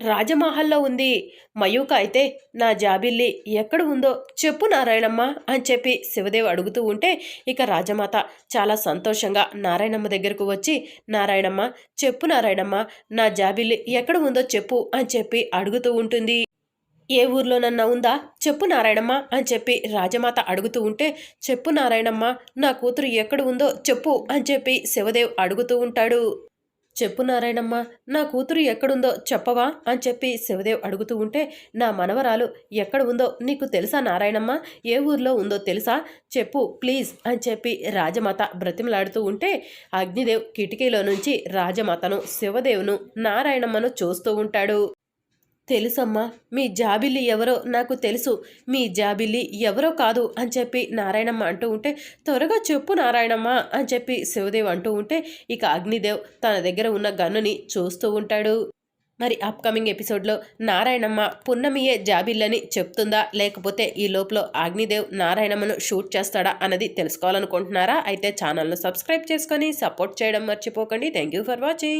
రాజమహల్లో ఉంది. మయూక అయితే నా జాబిల్లి ఎక్కడ ఉందో చెప్పు నారాయణమ్మ అని చెప్పి శివదేవ్ అడుగుతూ ఉంటే ఇక రాజమాత చాలా సంతోషంగా నారాయణమ్మ దగ్గరకు వచ్చి నారాయణమ్మ చెప్పు నారాయణమ్మ నా జాబిల్లి ఎక్కడ ఉందో చెప్పు అని చెప్పి అడుగుతూ ఉంటుంది. ఏ ఊర్లోనన్నా ఉందా? చెప్పు నారాయణమ్మ అని చెప్పి రాజమాత అడుగుతూ ఉంటే చెప్పు నారాయణమ్మ నా కూతురు ఎక్కడ ఉందో చెప్పు అని చెప్పి శివదేవ్ అడుగుతూ ఉంటాడు. చెప్పు నారాయణమ్మ నా కూతురు ఎక్కడుందో చెప్పవా అని చెప్పి శివదేవ్ అడుగుతూ ఉంటే నా మనవరాలు ఎక్కడ ఉందో నీకు తెలుసా నారాయణమ్మ? ఏ ఊర్లో ఉందో తెలుసా? చెప్పు ప్లీజ్ అని చెప్పి రాజమాత బ్రతిమలాడుతూ ఉంటే అగ్నిదేవ్ కిటికీలో నుంచి రాజమాతను శివదేవ్ను నారాయణమ్మను చూస్తూ ఉంటాడు. తెలుసమ్మా మీ జాబిల్లి ఎవరో నాకు తెలుసు. మీ జాబిల్లి ఎవరో కాదు అని చెప్పి నారాయణమ్మ అంటూ ఉంటే త్వరగా చెప్పు నారాయణమ్మ అని చెప్పి శివదేవ్ అంటూ ఉంటే ఇక అగ్నిదేవ్ తన దగ్గర ఉన్న గన్నుని చూస్తూ ఉంటాడు. మరి అప్కమింగ్ ఎపిసోడ్లో నారాయణమ్మ పున్నమియే జాబిల్లని చెప్తుందా? లేకపోతే ఈ లోపల అగ్నిదేవ్ నారాయణమ్మను షూట్ చేస్తాడా అన్నది తెలుసుకోవాలనుకుంటున్నారా? అయితే ఛానల్ను సబ్స్క్రైబ్ చేసుకొని సపోర్ట్ చేయడం మర్చిపోకండి. Thank you for watching